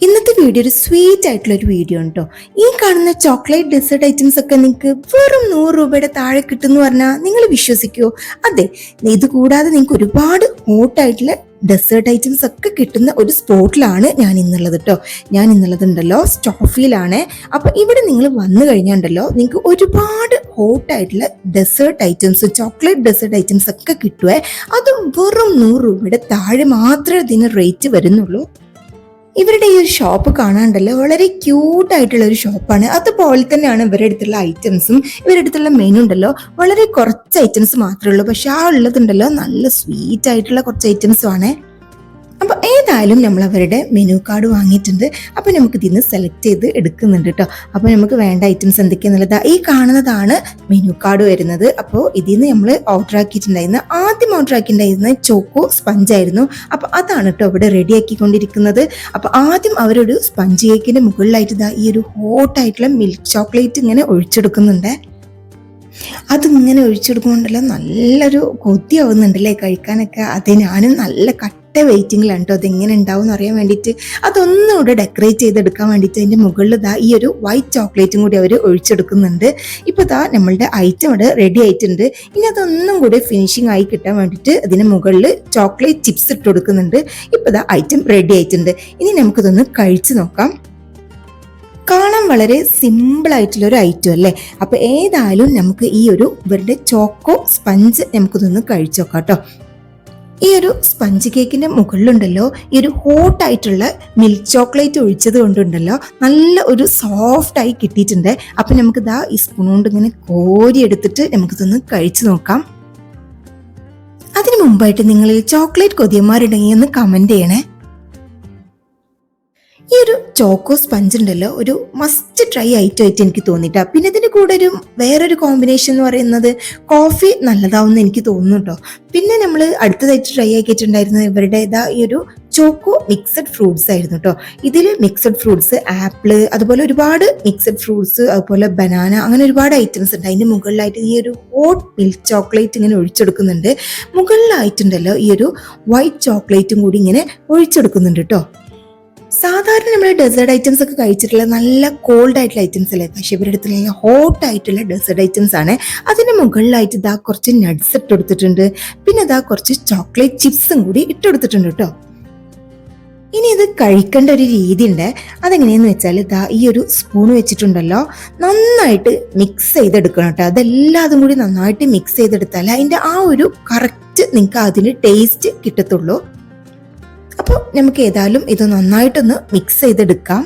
ഇന്നത്തെ വീഡിയോ ഒരു സ്വീറ്റ് ആയിട്ടുള്ള ഒരു വീഡിയോ കേട്ടോ ഈ കാണുന്ന ചോക്ലേറ്റ് ഡെസേർട്ട് ഐറ്റംസ് ഒക്കെ നിങ്ങൾക്ക് വെറും നൂറ് രൂപയുടെ താഴെ കിട്ടുമെന്ന് പറഞ്ഞാൽ നിങ്ങൾ വിശ്വസിക്കുമോ അതെ ഇത് കൂടാതെ നിങ്ങൾക്ക് ഒരുപാട് ഹോട്ടായിട്ടുള്ള ഡെസേർട്ട് ഐറ്റംസ് ഒക്കെ കിട്ടുന്ന ഒരു സ്പോട്ടിലാണ് ഞാൻ ഇന്നുള്ളത് കേട്ടോ ഞാൻ ഇന്നുള്ളത് ഉണ്ടല്ലോ സ്റ്റോഫിയിലാണ് അപ്പൊ ഇവിടെ നിങ്ങൾ വന്നു കഴിഞ്ഞാണ്ടല്ലോ നിങ്ങൾക്ക് ഒരുപാട് ഹോട്ടായിട്ടുള്ള dessert items chocolate dessert items ഒക്കെ കിട്ടുവേ. അതും വെറും നൂറ് രൂപയുടെ താഴെ മാത്രമേ ഇതിന് റേറ്റ് വരുന്നുള്ളൂ. ഇവരുടെ ഈ ഒരു ഷോപ്പ് കാണാണ്ടല്ലോ വളരെ ക്യൂട്ട് ആയിട്ടുള്ള ഒരു ഷോപ്പാണ് അതുപോലെ തന്നെയാണ് ഇവരുടെ അടുത്തുള്ള ഐറ്റംസും ഇവരുടെ അടുത്തുള്ള മെനു ഉണ്ടല്ലോ വളരെ കുറച്ച് ഐറ്റംസ് മാത്രമേ ഉള്ളൂ. പക്ഷെ ആ ഉള്ളതുണ്ടല്ലോ നല്ല സ്വീറ്റ് ആയിട്ടുള്ള കുറച്ച് ഐറ്റംസും ആണ്. ഏതായാലും നമ്മൾ അവരുടെ മെനു കാർഡ് വാങ്ങിയിട്ടുണ്ട്. അപ്പോൾ നമുക്ക് ഇതിന്ന് സെലക്ട് ചെയ്ത് എടുക്കുന്നുണ്ട് കേട്ടോ അപ്പോൾ നമുക്ക് വേണ്ട ഐറ്റംസ് എന്തൊക്കെയാണെന്നുള്ളത് ഈ കാണുന്നതാണ് മെനു കാർഡ് വരുന്നത്. അപ്പോൾ ഇതിൽ നിന്ന് നമ്മൾ ഓർഡർ ആക്കിയിട്ടുണ്ടായിരുന്ന ആദ്യം ഓർഡർ ആക്കിയിട്ടുണ്ടായിരുന്ന ചോക്കോ സ്പഞ്ച് ആയിരുന്നു. അപ്പോൾ അതാണ് കേട്ടോ ഇവിടെ റെഡി ആക്കിക്കൊണ്ടിരിക്കുന്നത്. അപ്പോൾ ആദ്യം അവരൊരു സ്പഞ്ച് കേക്കിന്റെ മുകളിലായിട്ട് ഇതാ ഈ ഒരു ഹോട്ടായിട്ടുള്ള മിൽക്ക് ചോക്ലേറ്റ് ഇങ്ങനെ ഒഴിച്ചെടുക്കുന്നുണ്ട്. അതിങ്ങനെ ഒഴിച്ചെടുക്കുമ്പോണ്ടല്ലോ നല്ലൊരു കൊതിയാവുന്നുണ്ടല്ലേ കഴിക്കാനൊക്കെ. അത് ഞാനും നല്ല കട്ട വെയിറ്റിംഗിലാണ് കേട്ടോ അതെങ്ങനെ ഉണ്ടാവും എന്ന് അറിയാൻ വേണ്ടിയിട്ട് അതൊന്നും കൂടെ ഡെക്കറേറ്റ് ചെയ്തെടുക്കാൻ വേണ്ടിയിട്ട് അതിന്റെ മുകളിൽ ഇതാ ഈ ഒരു വൈറ്റ് ചോക്ലേറ്റും കൂടി അവർ ഒഴിച്ചെടുക്കുന്നുണ്ട്. ഇപ്പോൾ ഇതാ നമ്മളുടെ ഐറ്റം ഇവിടെ റെഡി ആയിട്ടുണ്ട്. ഇനി അതൊന്നും കൂടി ഫിനിഷിംഗ് ആയി കിട്ടാൻ വേണ്ടിയിട്ട് അതിന് മുകളിൽ ചോക്ലേറ്റ് ചിപ്സ് ഇട്ട് കൊടുക്കുന്നുണ്ട്. ഇപ്പോൾ ഇതാ ഐറ്റം റെഡി ആയിട്ടുണ്ട്. ഇനി നമുക്കിതൊന്ന് കഴിച്ചു നോക്കാം. കാണാൻ വളരെ സിമ്പിൾ ആയിട്ടുള്ള ഒരു ഐറ്റം അല്ലേ? അപ്പൊ ഏതായാലും നമുക്ക് ഈ ഒരു ഇവരുടെ ചോക്കോ സ്പഞ്ച് നമുക്കിതൊന്ന് കഴിച്ചു നോക്കാം കേട്ടോ ഈ ഒരു സ്പഞ്ച് കേക്കിന്റെ മുകളിലുണ്ടല്ലോ ഈ ഒരു ഹോട്ട് ആയിട്ടുള്ള മിൽക്ക് ചോക്ലേറ്റ് ഒഴിച്ചത് കൊണ്ടുണ്ടല്ലോ നല്ല ഒരു സോഫ്റ്റായി കിട്ടിയിട്ടുണ്ട്. അപ്പൊ നമുക്ക് ഇതാ ഈ സ്പൂൺ കൊണ്ട് ഇങ്ങനെ കോരി എടുത്തിട്ട് നമുക്കിതൊന്ന് കഴിച്ചു നോക്കാം. അതിനു മുമ്പായിട്ട് നിങ്ങൾ ചോക്ലേറ്റ് കൊതിയന്മാരുണ്ടെങ്കിൽ ഒന്ന് കമന്റ് ചെയ്യണേ. ഈ ഒരു ചോക്കോ സ്പഞ്ച് ഉണ്ടല്ലോ ഒരു മസ്റ്റ് ട്രൈ ഐറ്റം ആയിട്ട് എനിക്ക് തോന്നിട്ടാ. പിന്നെ ഇതിന് കൂടെ ഒരു വേറൊരു കോമ്പിനേഷൻ എന്ന് പറയുന്നത് കോഫി നല്ലതാവുന്ന എനിക്ക് തോന്നുന്നു കേട്ടോ പിന്നെ നമ്മൾ അടുത്തതായിട്ട് ട്രൈ ആക്കിയിട്ടുണ്ടായിരുന്നത് ഇവരുടെ ഇതാ ഈ ഒരു ചോക്കോ മിക്സഡ് ഫ്രൂട്ട്സ് ആയിരുന്നു കേട്ടോ ഇതിൽ മിക്സഡ് ഫ്രൂട്ട്സ് ആപ്പിൾ അതുപോലെ ഒരുപാട് മിക്സഡ് ഫ്രൂട്ട്സ് അതുപോലെ ബനാന അങ്ങനെ ഒരുപാട് ഐറ്റംസ് ഉണ്ട്. അതിന്റെ മുകളിലായിട്ട് ഈ ഒരു ഹോട്ട് മിൽക്ക് ചോക്ലേറ്റ് ഇങ്ങനെ ഒഴിച്ചെടുക്കുന്നുണ്ട്. മുകളിലായിട്ടുണ്ടല്ലോ ഈ ഒരു വൈറ്റ് ചോക്ലേറ്റും കൂടി ഇങ്ങനെ ഒഴിച്ചെടുക്കുന്നുണ്ട് കേട്ടോ സാധാരണ നമ്മൾ ഡെസേർട്ട് ഐറ്റംസ് ഒക്കെ കഴിച്ചിട്ടുള്ള നല്ല കോൾഡ് ആയിട്ടുള്ള ഐറ്റംസ് അല്ലേ? പക്ഷേ ഇവരുടെ അടുത്തുള്ള ഹോട്ട് ആയിട്ടുള്ള ഡെസേർട്ട് ഐറ്റംസ് ആണ്. അതിന് മുകളിലായിട്ട് ഇതാ കുറച്ച് നട്ട്സ് ഇട്ട് കൊടുത്തിട്ടുണ്ട്. പിന്നെ ഇതാ കുറച്ച് ചോക്ലേറ്റ് ചിപ്സും കൂടി ഇട്ട് കൊടുത്തിട്ടുണ്ട് കേട്ടോ. ഇനി ഇത് കഴിക്കേണ്ട ഒരു രീതി ഉണ്ട് അതെങ്ങനെയെന്ന് വെച്ചാൽ ഇതാ ഈ ഒരു സ്പൂൺ വെച്ചിട്ടുണ്ടല്ലോ. നന്നായിട്ട് മിക്സ് ചെയ്തെടുക്കണം കേട്ടോ. അതെല്ലാതും കൂടി നന്നായിട്ട് മിക്സ് ചെയ്തെടുത്താൽ അതിന്റെ ആ ഒരു കറക്റ്റ് നിങ്ങൾക്ക് അതിന് ടേസ്റ്റ് കിട്ടത്തുള്ളൂ. അപ്പോൾ നമുക്ക് ഏതായാലും ഇത് നന്നായിട്ടൊന്ന് മിക്സ് ചെയ്തെടുക്കാം.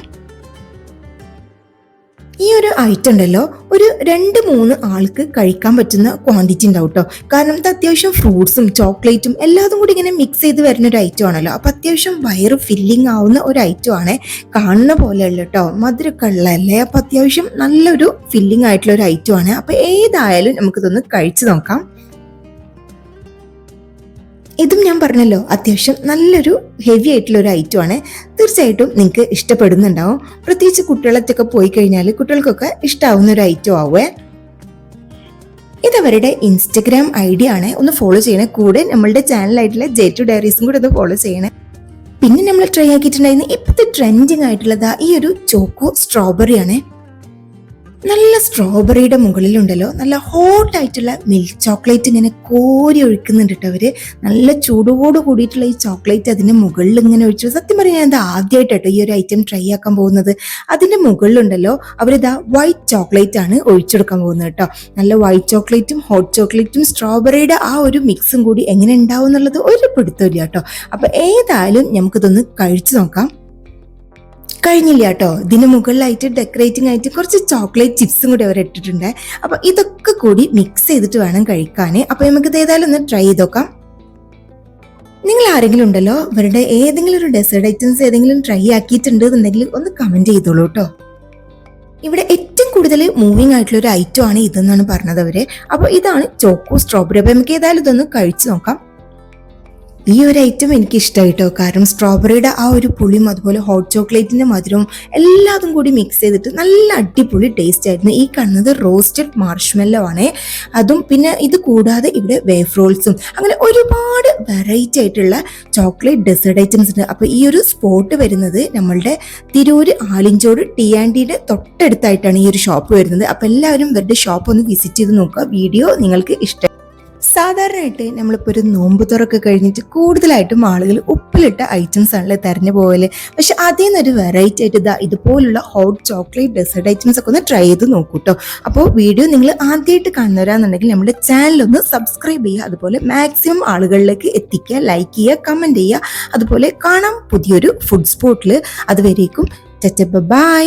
ഈ ഒരു ഐറ്റം ഉണ്ടല്ലോ ഒരു രണ്ട് മൂന്ന് ആൾക്ക് കഴിക്കാൻ പറ്റുന്ന ക്വാണ്ടിറ്റി ഉണ്ടാവും കേട്ടോ കാരണം ഇത് അത്യാവശ്യം ഫ്രൂട്ട്സും ചോക്ലേറ്റും എല്ലാതും കൂടി ഇങ്ങനെ മിക്സ് ചെയ്ത് വരുന്ന ഒരു ഐറ്റം ആണല്ലോ. അപ്പം അത്യാവശ്യം വയറ് ഫില്ലിംഗ് ആവുന്ന ഒരു ഐറ്റം ആണ് കാണുന്ന പോലെയല്ല കേട്ടോ മധുരക്കള്ളല്ലേ അപ്പോൾ അത്യാവശ്യം നല്ലൊരു ഫില്ലിംഗ് ആയിട്ടുള്ള ഒരു ഐറ്റം ആണ്. അപ്പം ഏതായാലും നമുക്കിതൊന്ന് കഴിച്ചു നോക്കാം. ഇതും ഞാൻ പറഞ്ഞല്ലോ അത്യാവശ്യം നല്ലൊരു ഹെവി ആയിട്ടുള്ള ഒരു ഐറ്റം ആണ്. തീർച്ചയായിട്ടും നിങ്ങൾക്ക് ഇഷ്ടപ്പെടുന്നുണ്ടാവും. പ്രത്യേകിച്ച് കുട്ടികളത്തൊക്കെ പോയി കഴിഞ്ഞാൽ കുട്ടികൾക്കൊക്കെ ഇഷ്ടാവുന്ന ഒരു ഐറ്റം ആവുമേ ഇതവരുടെ ഇൻസ്റ്റഗ്രാം ഐ ഡി ആണ്. ഒന്ന് ഫോളോ ചെയ്യണേ. കൂടെ നമ്മളുടെ ചാനലായിട്ടുള്ള ജെ ടു ഡയറീസും കൂടെ ഒന്ന് ഫോളോ ചെയ്യണേ. പിന്നെ നമ്മൾ ട്രൈ ആക്കിയിട്ടുണ്ടായിരുന്ന ഇപ്പോഴത്തെ ട്രെൻഡിങ് ആയിട്ടുള്ളതാ ഈ ഒരു ചോക്കോ സ്ട്രോബെറി ആണ്. നല്ല സ്ട്രോബെറിയുടെ മുകളിലുണ്ടല്ലോ. നല്ല ഹോട്ടായിട്ടുള്ള മിൽക്ക് ചോക്ലേറ്റ് ഇങ്ങനെ കോരി ഒഴിക്കുന്നുണ്ട് കേട്ടോ അവർ. നല്ല ചൂടോട് കൂടിയിട്ടുള്ള ഈ ചോക്ലേറ്റ് അതിന്റെ മുകളിൽ ഇങ്ങനെ ഒഴിച്ചു. സത്യം പറഞ്ഞാൽ ഞാൻ ആദ്യമായിട്ട് കേട്ടോ ഈ ഒരു ഐറ്റം ട്രൈ ആക്കാൻ പോകുന്നത്. അതിന്റെ മുകളിലുണ്ടല്ലോ അവരിതാ വൈറ്റ് ചോക്ലേറ്റ് ആണ് ഒഴിച്ചെടുക്കാൻ പോകുന്നത് കേട്ടോ. നല്ല വൈറ്റ് ചോക്ലേറ്റും ഹോട്ട് ചോക്ലേറ്റും സ്ട്രോബെറിയുടെ ആ ഒരു മിക്സും കൂടി എങ്ങനെ ഉണ്ടാവും എന്നുള്ളത് ഒരു പിടുത്തമില്ല കേട്ടോ. അപ്പൊ ഏതായാലും നമുക്കിതൊന്ന് കഴിച്ചു നോക്കാം. കഴിഞ്ഞില്ല കേട്ടോ. ഇതിന് മുകളിലായിട്ട് ഡെക്കറേറ്റിംഗ് ആയിട്ട് കുറച്ച് ചോക്ലേറ്റ് ചിപ്സും കൂടി അവർ ഇട്ടിട്ടുണ്ട്. അപ്പൊ ഇതൊക്കെ കൂടി മിക്സ് ചെയ്തിട്ട് വേണം കഴിക്കാൻ അപ്പൊ നമുക്ക് ഇത് ഏതായാലും ഒന്ന് ട്രൈ ചെയ്ത് നോക്കാം. നിങ്ങൾ ആരെങ്കിലും ഉണ്ടല്ലോ ഇവരുടെ ഏതെങ്കിലും ഒരു ഡെസേർട്ട് ഐറ്റംസ് ഏതെങ്കിലും ട്രൈ ആക്കിയിട്ടുണ്ട് എന്നുണ്ടെങ്കിൽ ഒന്ന് കമന്റ് ചെയ്തോളൂ കേട്ടോ. ഇവിടെ ഏറ്റവും കൂടുതൽ മൂവിങ് ആയിട്ടുള്ള ഒരു ഐറ്റം ആണ് ഇതെന്നാണ് പറഞ്ഞത് അവർ. അപ്പൊ ഇതാണ് ചോക്കോ സ്ട്രോബെറി അപ്പൊ നമുക്ക് ഏതായാലും ഇതൊന്ന് കഴിച്ചു നോക്കാം. ഈ ഒരു ഐറ്റം എനിക്ക് ഇഷ്ടമായിട്ടോ കാരണം സ്ട്രോബെറിയുടെ ആ ഒരു പുളിയും അതുപോലെ ഹോട്ട് ചോക്ലേറ്റിന്റെ മധുരവും എല്ലാതും കൂടി മിക്സ് ചെയ്തിട്ട് നല്ല അടിപൊളി ടേസ്റ്റ് ആയിരുന്നു. ഈ കാണുന്നത് റോസ്റ്റഡ് മാർഷ്മെല്ലോ ആണ്. അതും പിന്നെ ഇത് കൂടാതെ ഇവിടെ വേഫ് റോൾസും അങ്ങനെ ഒരുപാട് വെറൈറ്റി ആയിട്ടുള്ള ചോക്ലേറ്റ് ഡെസേർട്ട് ഐറ്റംസ് ഉണ്ട്. അപ്പോൾ ഈ ഒരു സ്പോട്ട് വരുന്നത് നമ്മളുടെ തിരൂര് ആലിഞ്ചോട് ടി ആൻഡ് ഡിയുടെ തൊട്ടടുത്തായിട്ടാണ് ഈ ഒരു ഷോപ്പ് വരുന്നത്. അപ്പോൾ എല്ലാവരും ഇവരുടെ ഷോപ്പ് ഒന്ന് വിസിറ്റ് ചെയ്ത് നോക്കുക. വീഡിയോ നിങ്ങൾക്ക് ഇഷ്ടം സാധാരണയായിട്ട് നമ്മളിപ്പോൾ ഒരു നോമ്പ് തുറക്കെ കഴിഞ്ഞിട്ട് കൂടുതലായിട്ടും ആളുകൾ ഉപ്പിലിട്ട ഐറ്റംസ് ആണല്ലേ തെരഞ്ഞു പോകൽ പക്ഷെ അതിൽ നിന്നൊരു വെറൈറ്റി ആയിട്ട് ഇതാ ഇതുപോലുള്ള ഹോട്ട് ചോക്ലേറ്റ് ഡെസേർട്ട് ഐറ്റംസ് ഒക്കെ ഒന്ന് ട്രൈ ചെയ്ത് നോക്കൂ കേട്ടോ അപ്പോൾ വീഡിയോ നിങ്ങൾ ആദ്യമായിട്ട് കാണുന്നവരാണെന്നുണ്ടെങ്കിൽ നമ്മുടെ ചാനൽ ഒന്ന് സബ്സ്ക്രൈബ് ചെയ്യുക അതുപോലെ മാക്സിമം ആളുകളിലേക്ക് എത്തിക്കുക ലൈക്ക് ചെയ്യുക കമന്റ് ചെയ്യുക. അതുപോലെ കാണാം പുതിയൊരു ഫുഡ് സ്പോട്ടിൽ അതുവരേക്കും ചച്ച ബൈ